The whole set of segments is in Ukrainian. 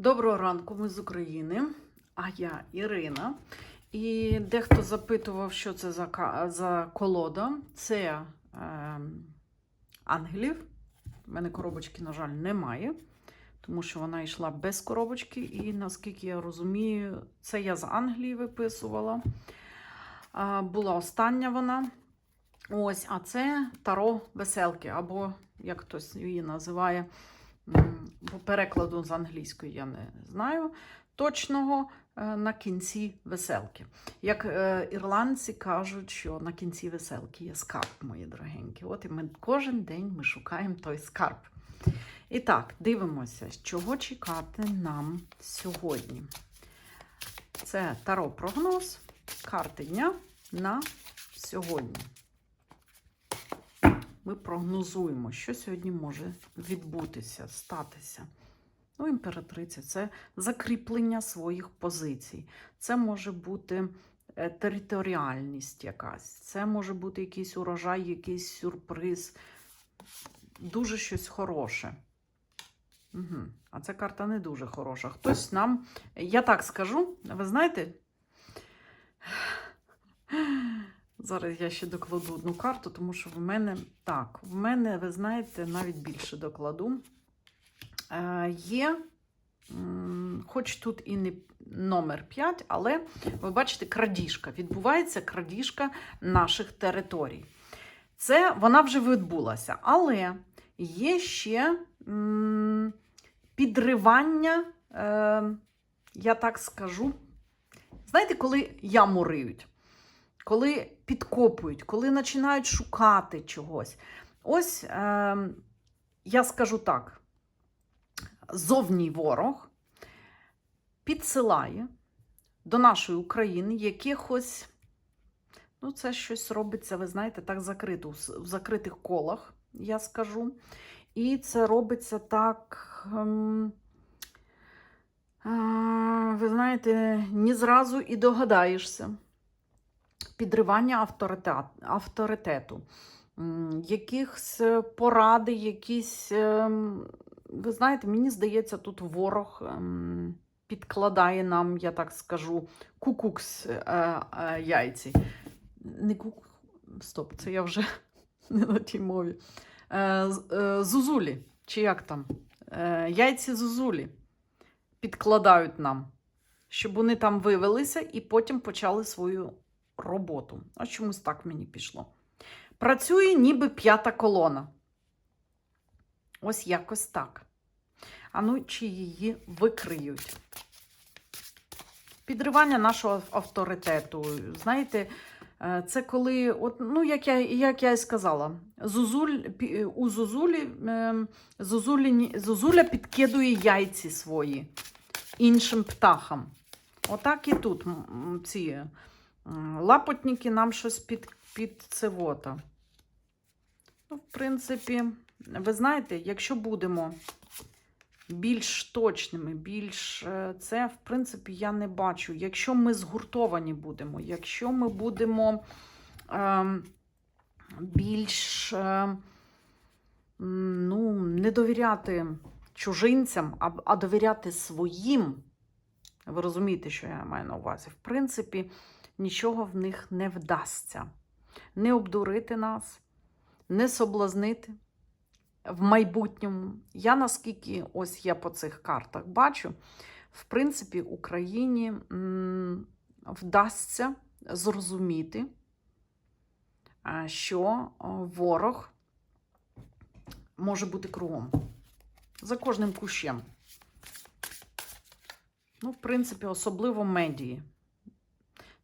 Доброго ранку, ми з України, а я Ірина. І дехто запитував, що це за, за колода. Це е, ангелів. У мене коробочки, на жаль, немає, тому що вона йшла без коробочки. І наскільки я розумію, це я з Англії виписувала. А, була остання вона. Ось, а це таро веселки, або як хтось її називає. Перекладу з англійської я не знаю точного е, на кінці веселки. Як е, ірландці кажуть, що на кінці веселки є скарб, мої дорогенькі. От і ми кожен день ми шукаємо той скарб. І так, дивимося, чого чекати нам сьогодні. Це таро прогноз, карти дня на сьогодні ми прогнозуємо, що сьогодні може відбутися, статися. Ну, імператриця це закріплення своїх позицій. Це може бути е, територіальність якась, це може бути якийсь урожай, якийсь сюрприз, дуже щось хороше. Угу. А ця карта не дуже хороша. Хтось нам, я так скажу, ви знаєте, Зараз я ще докладу одну карту, тому що в мене так, в мене, ви знаєте, навіть більше докладу. Е, є, хоч тут і не номер 5, але ви бачите, крадіжка. Відбувається крадіжка наших територій. Це вона вже відбулася. Але є ще підривання, е, я так скажу. Знаєте, коли яму риють? коли підкопують, коли починають шукати чогось. Ось е, я скажу так: зовній ворог підсилає до нашої України якихось, ну, це щось робиться, ви знаєте, так закрито, в закритих колах, я скажу. І це робиться так. ем, а, ви знаєте, не зразу і догадаєшся підривання авторитету, якихось поради, якісь, ем, ви знаєте, мені здається, тут ворог ем, підкладає нам, я так скажу, кукукс е, е, яйці. Не кук... Стоп, це я вже не на тій мові. Е, Зузулі, чи як там? Яйці зузулі підкладають нам, щоб вони там вивелися і потім почали свою роботу. А чомусь так мені пішло. Працює ніби п'ята колона. Ось якось так. А ну, чи її викриють? Підривання нашого авторитету. Знаєте, е, це коли, от, ну, як я, як я і сказала, Зузуль, у Зузулі, е, Зузулі, Зузуля підкидує яйці свої іншим птахам. Отак і тут ці Лапотники нам щось під, під цевота. Ну, в принципі, ви знаєте, якщо будемо більш точними, більш е, це, в принципі, я не бачу. Якщо ми згуртовані будемо, якщо ми будемо ем, більш е, ну, не довіряти чужинцям, а, а довіряти своїм, ви розумієте, що я маю на увазі? В принципі, нічого в них не вдасться. Не обдурити нас, не соблазнити в майбутньому. Я наскільки ось я по цих картах бачу, в принципі, Україні вдасться зрозуміти, що ворог може бути кругом. За кожним кущем. Ну, в принципі, особливо медії.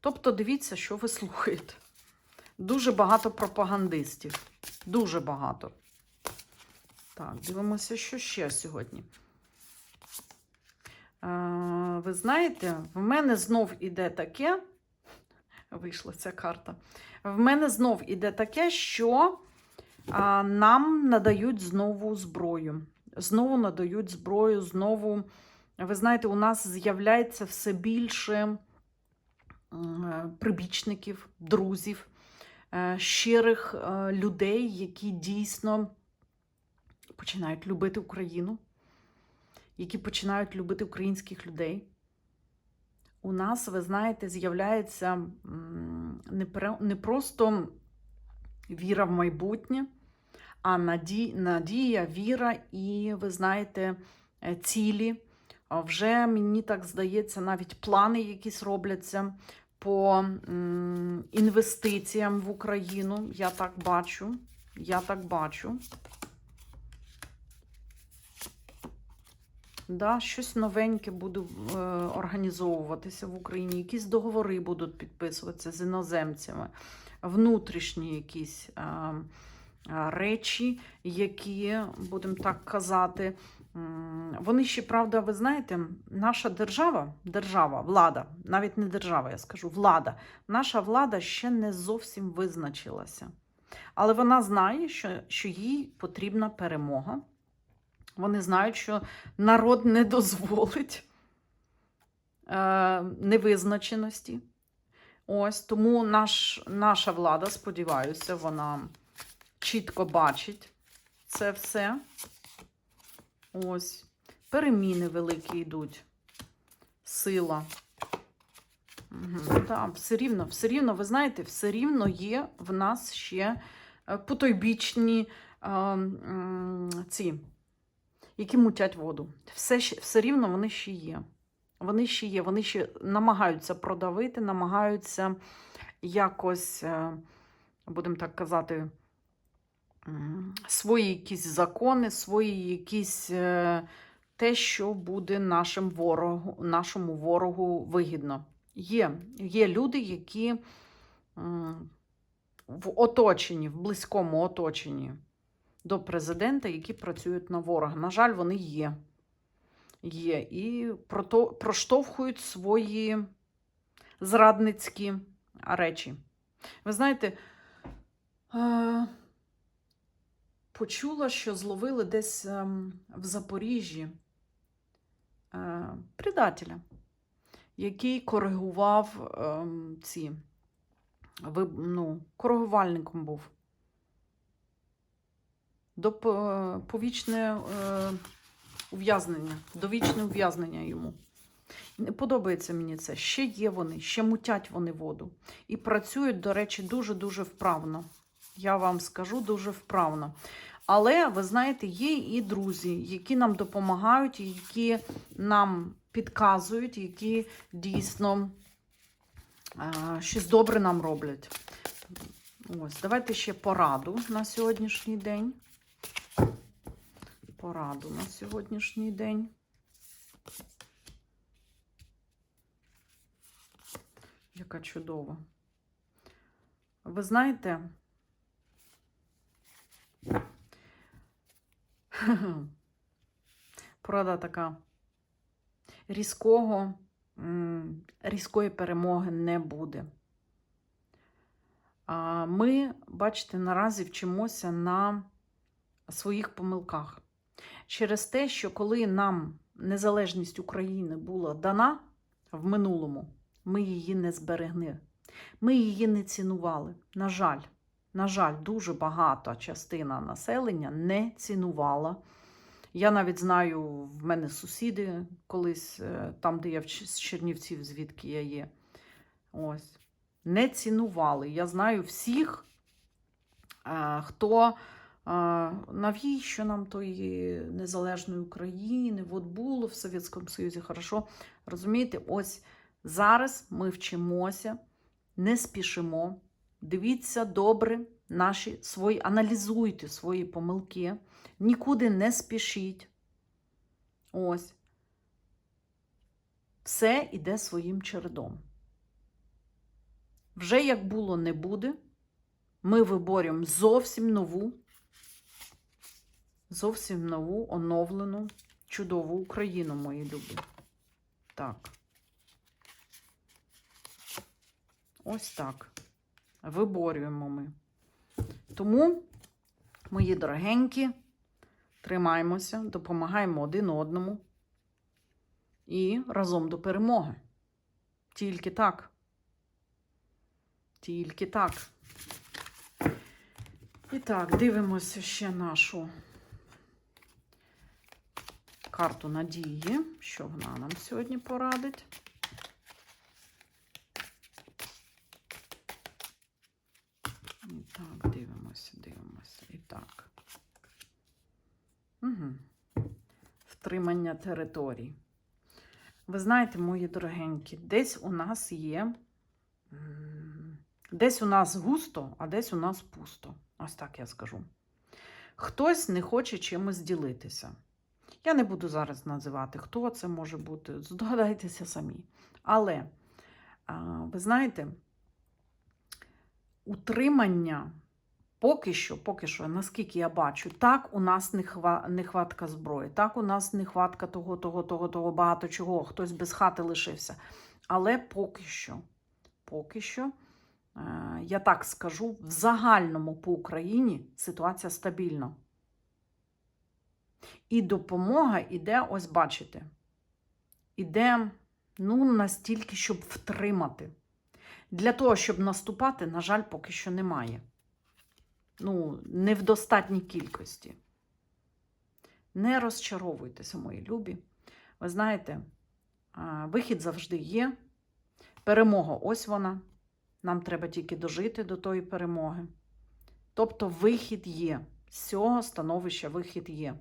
Тобто, дивіться, що ви слухаєте. Дуже багато пропагандистів. Дуже багато. Так, дивимося, що ще сьогодні. Е, ви знаєте, в мене знов іде таке. Вийшла ця карта. В мене знов іде таке, що а, нам надають знову зброю. Знову надають зброю, знову, ви знаєте, у нас з'являється все більше е, прибічників, друзів, е, щирих е, людей, які дійсно починають любити Україну, які починають любити українських людей. У нас, ви знаєте, з'являється не, просто віра в майбутнє, а надія, віра і, ви знаєте, е, цілі. Вже мені так здається, навіть плани якісь робляться по інвестиціям в Україну. Я так бачу. Я так бачу. Да, щось новеньке буде е, організовуватися в Україні, якісь договори будуть підписуватися з іноземцями, внутрішні якісь е, е, речі, які, будемо так казати, вони ще, правда, ви знаєте, наша держава, держава, влада, навіть не держава, я скажу, влада, наша влада ще не зовсім визначилася. Але вона знає, що, що їй потрібна перемога. Вони знають, що народ не дозволить е, невизначеності. Ось тому наш, наша влада, сподіваюся, вона чітко бачить це все. Ось. Переміни великі йдуть. Сила. Угу. Так, все рівно, все рівно, ви знаєте, все рівно є в нас ще е, потойбічні е, м, ці які мутять воду. Все, все рівно вони ще є. Вони ще є, вони ще намагаються продавити, намагаються якось, е, будемо так казати, свої якісь закони, свої якісь е, те, що буде нашим ворогу, нашому ворогу вигідно. Є, є люди, які в оточенні, в близькому оточенні до президента, які працюють на ворога. На жаль, вони є. Є. І прото, проштовхують свої зрадницькі речі. Ви знаєте, е, почула, що зловили десь ем, в Запоріжжі е, предателя, який коригував ем, ці, ну, коригувальником був до по- повічне е, ув'язнення, довічне ув'язнення йому. Не подобається мені це. Ще є вони, ще мутять вони воду. І працюють, до речі, дуже-дуже вправно. Я вам скажу дуже вправно. Але, ви знаєте, є і друзі, які нам допомагають, які нам підказують, які дійсно щось добре нам роблять. Ось, давайте ще пораду на сьогоднішній день. Пораду на сьогоднішній день. Яка чудова. Ви знаєте, порада така різкого, різкої перемоги не буде. Ми, бачите, наразі вчимося на своїх помилках. Через те, що коли нам незалежність України була дана в минулому, ми її не зберегли. Ми її не цінували. На жаль, на жаль, дуже багата частина населення не цінувала. Я навіть знаю, в мене сусіди колись, е, там, де я з Чернівців, звідки я є. Ось. Не цінували. Я знаю всіх, е, хто навіщо нам тої незалежної України? От було в Совєтському Союзі хорошо. Розумієте, ось зараз ми вчимося, не спішимо. Дивіться добре наші свої, аналізуйте свої помилки, нікуди не спішіть. Ось. Все іде своїм чередом. Вже як було, не буде. Ми виборюємо зовсім нову зовсім нову, оновлену, чудову Україну, мої любі. Так. Ось так. Виборюємо ми. Тому, мої дорогенькі, тримаємося, допомагаємо один одному і разом до перемоги. Тільки так. Тільки так. І так, дивимося ще нашу карту надії, що вона нам сьогодні порадить. І так, дивимося, дивимося. І так. Угу. Втримання територій. Ви знаєте, мої дорогенькі, десь у нас є. Десь у нас густо, а десь у нас пусто. Ось так я скажу. Хтось не хоче чимось ділитися. Я не буду зараз називати, хто це може бути. Здогадайтеся самі. Але, ви знаєте, утримання поки що, поки що, наскільки я бачу, так у нас нехватка зброї, так у нас нехватка того, того, того, того, багато чого, хтось без хати лишився. Але поки що, поки що, е, я так скажу, в загальному по Україні ситуація стабільна. І допомога іде, ось бачите, іде ну, настільки, щоб втримати. Для того, щоб наступати, на жаль, поки що немає. Ну, не в достатній кількості. Не розчаровуйтеся, мої любі. Ви знаєте, вихід завжди є. Перемога ось вона. Нам треба тільки дожити до тої перемоги. Тобто вихід є. З цього становища вихід є.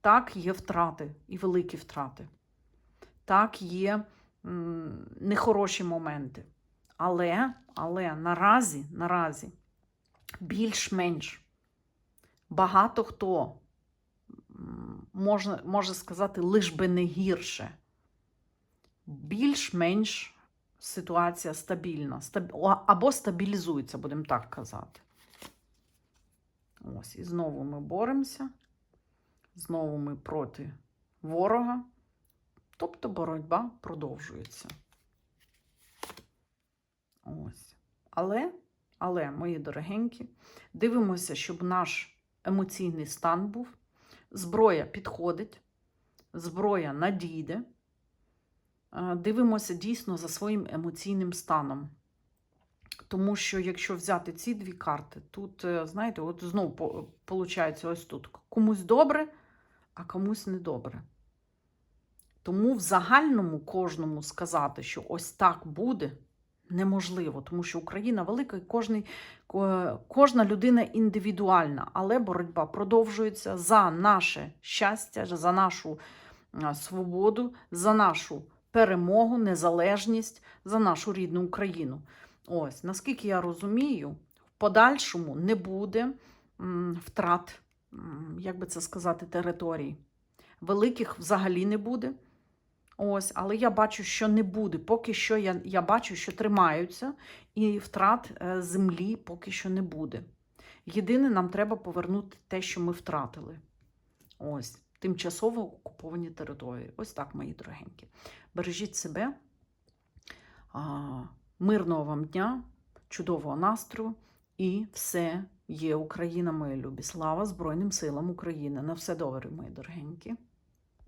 Так, є втрати і великі втрати. Так, є нехороші моменти. Але, але наразі, наразі, більш-менш багато хто можна, може сказати, лиш би не гірше. Більш-менш ситуація стабільна. Стаб... Або стабілізується, будемо так казати. Ось, і знову ми боремося. Знову ми проти ворога. Тобто боротьба продовжується. Ось. Але, але, мої дорогенькі, дивимося, щоб наш емоційний стан був. Зброя підходить, зброя надійде. Е, Дивимося дійсно за своїм емоційним станом. Тому що, якщо взяти ці дві карти, тут, е, знаєте, от знову виходить ось тут. Комусь добре, а комусь недобре. Тому в загальному кожному сказати, що ось так буде, неможливо, тому що Україна велика і кожний, кожна людина індивідуальна, але боротьба продовжується за наше щастя, за нашу свободу, за нашу перемогу, незалежність, за нашу рідну Україну. Ось, наскільки я розумію, в подальшому не буде втрат, як би це сказати, територій. Великих взагалі не буде. Ось, але я бачу, що не буде. Поки що я, я бачу, що тримаються, і втрат е, землі поки що не буде. Єдине, нам треба повернути те, що ми втратили. Ось, тимчасово окуповані території. Ось так, мої дорогенькі. Бережіть себе. Мирного вам дня, чудового настрою і все є Україна, мої любі. Слава Збройним силам України. На все добре, мої дорогенькі.